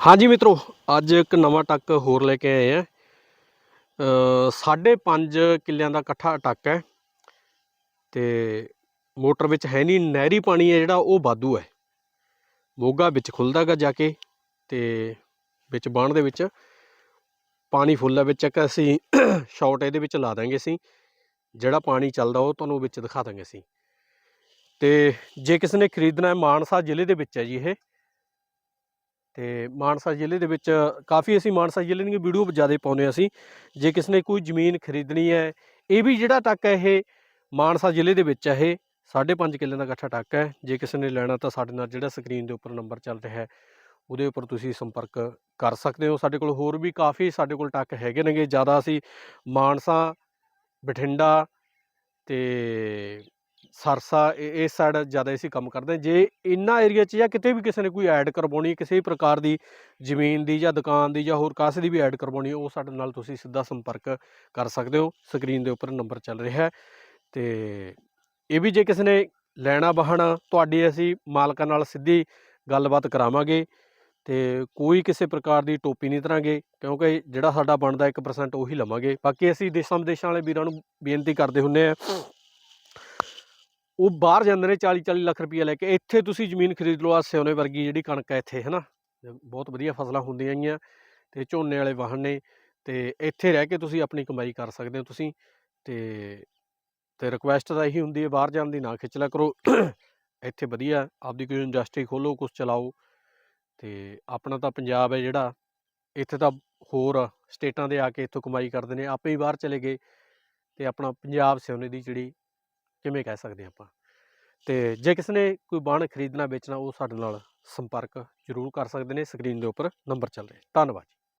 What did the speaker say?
ਹਾਂਜੀ ਮਿੱਤਰੋ ਅੱਜ ਇੱਕ ਨਵਾਂ ਟੱਕ ਹੋਰ ਲੈ ਕੇ ਆਏ ਆ। ਅ, ਸਾਢੇ ਪੰਜ ਕਿੱਲਿਆਂ ਦਾ ਇਕੱਠਾ ਟੱਕ ਹੈ ਤੇ ਮੋਟਰ ਵਿੱਚ ਹੈ ਨਹੀਂ ਨਹਿਰੀ ਪਾਣੀ ਹੈ ਜਿਹੜਾ ਉਹ ਵਾਧੂ ਹੈ। ਮੋਗਾ ਵਿੱਚ ਖੁੱਲਦਾ ਗਾ ਜਾ ਕੇ ਤੇ ਵਿੱਚ ਬਾਣ ਦੇ ਵਿੱਚ ਪਾਣੀ ਫੁੱਲ ਹੈ ਵਿੱਚ ਇੱਕ ਅਸੀਂ ਸ਼ਾਰਟ ਇਹਦੇ ਵਿੱਚ ਲਾ ਦਾਂਗੇ ਅਸੀਂ। ਜਿਹੜਾ ਪਾਣੀ ਚੱਲਦਾ ਉਹ ਤੁਹਾਨੂੰ ਵਿੱਚ ਦਿਖਾ ਦਾਂਗੇ ਅਸੀਂ। ਤੇ ਜੇ ਕਿਸੇ ਨੇ ਖਰੀਦਣਾ ਹੈ ਮਾਨਸਾ ਜ਼ਿਲ੍ਹੇ ਦੇ ਵਿੱਚ ਹੈ ਜੀ ਇਹ। ਤੇ ਮਾਨਸਾ ਜ਼ਿਲ੍ਹੇ ਦੇ ਵਿੱਚ ਕਾਫੀ ਅਸੀਂ ਮਾਨਸਾ ਜ਼ਿਲ੍ਹੇ ਦੀਆਂ ਵੀਡੀਓ ਜ਼ਿਆਦਾ ਪਾਉਂਦੇ ਹਾਂ ਅਸੀਂ। ਜੇ ਕਿਸੇ ਨੇ ਕੋਈ ਜ਼ਮੀਨ ਖਰੀਦਣੀ ਹੈ, ਇਹ ਵੀ ਜਿਹੜਾ ਟੱਕ ਹੈ ਇਹ ਮਾਨਸਾ ਜ਼ਿਲ੍ਹੇ ਦੇ ਵਿੱਚ ਹੈ ਇਹ 5.5 ਕਿੱਲੇ ਦਾ ਇਕੱਠਾ ਟੱਕ ਹੈ। ਜੇ ਕਿਸੇ ਨੇ ਲੈਣਾ ਤਾਂ ਸਾਡੇ ਨਾਲ ਜਿਹੜਾ ਸਕਰੀਨ ਦੇ ਉੱਪਰ ਨੰਬਰ ਚੱਲ ਰਿਹਾ ਹੈ, ਉਹਦੇ ਉੱਪਰ ਤੁਸੀਂ ਸੰਪਰਕ ਕਰ ਸਕਦੇ ਹੋ। ਸਾਡੇ ਕੋਲ ਹੋਰ ਵੀ ਕਾਫੀ ਸਾਡੇ ਕੋਲ ਟੱਕ ਹੈਗੇ ਨੇਗੇ। ਜ਼ਿਆਦਾ ਅਸੀਂ ਮਾਨਸਾ, ਬਠਿੰਡਾ ਤੇ ਸਰਸਾ ਇ- ਇਸ ਸਾਈਡ ਜ਼ਿਆਦਾ ਅਸੀਂ ਕੰਮ ਕਰਦੇ ਹਾਂ। ਜੇ ਇਨਾ ਏਰੀਆ 'ਚ ਜਾਂ ਕਿਤੇ ਵੀ ਕਿਸੇ ਨੇ ਕੋਈ ਐਡ ਕਰਵਾਉਣੀ ਕਿਸੇ ਵੀ ਪ੍ਰਕਾਰ ਦੀ ਜ਼ਮੀਨ ਦੀ ਜਾਂ ਦੁਕਾਨ ਦੀ ਜਾਂ ਹੋਰ ਕਾਸੇ ਦੀ ਵੀ ਐਡ ਕਰਵਾਉਣੀ ਉਹ ਸਾਡੇ ਨਾਲ ਤੁਸੀਂ ਸਿੱਧਾ ਸੰਪਰਕ ਕਰ ਸਕਦੇ ਹੋ। ਸਕਰੀਨ ਦੇ ਉੱਪਰ ਨੰਬਰ ਚੱਲ ਰਿਹਾ ਹੈ। ਤੇ ਇਹ ਵੀ ਜੇ ਕਿਸੇ ਨੇ ਲੈਣਾ ਵਾਹਣਾ, ਤੁਹਾਡੀ ਅਸੀਂ ਮਾਲਕਾਂ ਨਾਲ ਸਿੱਧੀ ਗੱਲਬਾਤ ਕਰਾਵਾਂਗੇ ਤੇ ਕੋਈ ਕਿਸੇ ਪ੍ਰਕਾਰ ਦੀ ਟੋਪੀ ਨਹੀਂ ਧਰਾਂਗੇ ਕਿਉਂਕਿ ਜਿਹੜਾ ਸਾਡਾ ਬਣਦਾ 1% ਉਹੀ ਲਵਾਂਗੇ। ਬਾਕੀ ਅਸੀਂ ਦੇਸ਼ਾਂ ਵਿਦੇਸ਼ਾਂ ਵਾਲੇ ਵੀਰਾਂ ਨੂੰ ਬੇਨਤੀ ਕਰਦੇ ਹੁੰਨੇ ਆ ਉਹ ਬਾਹਰ ਜਾਂਦੇ ਨੇ 40 40 ਲੱਖ ਰੁਪਏ ਲੈ ਕੇ, ਇੱਥੇ ਤੁਸੀਂ ਜ਼ਮੀਨ ਖਰੀਦ ਲਓ ਆ ਸਿਉਨੇ ਵਰਗੀ ਜਿਹੜੀ ਕਣਕ ਹੈ ਇੱਥੇ ਹੈ ਨਾ ਬਹੁਤ ਵਧੀਆ ਫਸਲਾਂ ਹੁੰਦੀਆਂ ਗੀਆਂ ਤੇ ਝੋਨੇ ਵਾਲੇ ਵਾਹਣ ਨੇ ਤੇ ਇੱਥੇ ਰਹਿ ਕੇ ਤੁਸੀਂ ਆਪਣੀ ਕਮਾਈ ਕਰ ਸਕਦੇ ਹੋ ਤੁਸੀਂ ਤੇ ਤੇ ਰਿਕੁਐਸਟ ਤਾਂ ਇਹੀ ਹੁੰਦੀ ਹੈ ਬਾਹਰ ਜਾਣ ਦੀ, ਨਾ ਖਿੱਚ ਕਰੋ। ਇੱਥੇ ਵਧੀਆ, ਆਪਦੀ ਕੋਈ ਇੰਡਸਟਰੀ ਖੋਲੋ ਕੁਝ ਚਲਾਓ ਤੇ ਆਪਣਾ ਤਾਂ ਪੰਜਾਬ ਹੈ ਜਿਹੜਾ, ਇੱਥੇ ਤਾਂ ਹੋਰ ਸਟੇਟਾਂ ਦੇ ਆ ਕੇ ਇੱਥੋਂ ਕਮਾਈ ਕਰਦੇ ਨੇ, ਆਪੇ ਹੀ ਬਾਹਰ ਚਲੇ ਗਏ ਤੇ ਆਪਣਾ ਪੰਜਾਬ ਸਿਉਨੇ ਦੀ ਜਿਹੜੀ ਕਿਵੇਂ ਕਹਿ ਸਕਦੇ ਹਾਂ ਆਪਾਂ? ਤੇ ਜੇ ਕਿਸੇ ਨੇ ਕੋਈ ਬਾਣ ਖਰੀਦਣਾ, ਵੇਚਣਾ, ਉਹ ਸਾਡੇ ਨਾਲ ਸੰਪਰਕ ਜ਼ਰੂਰ ਕਰ ਸਕਦੇ ਨੇ, ਸਕਰੀਨ ਦੇ ਉੱਪਰ ਨੰਬਰ ਚੱਲ ਰਿਹਾ ਧੰਨਵਾਦ ਜੀ।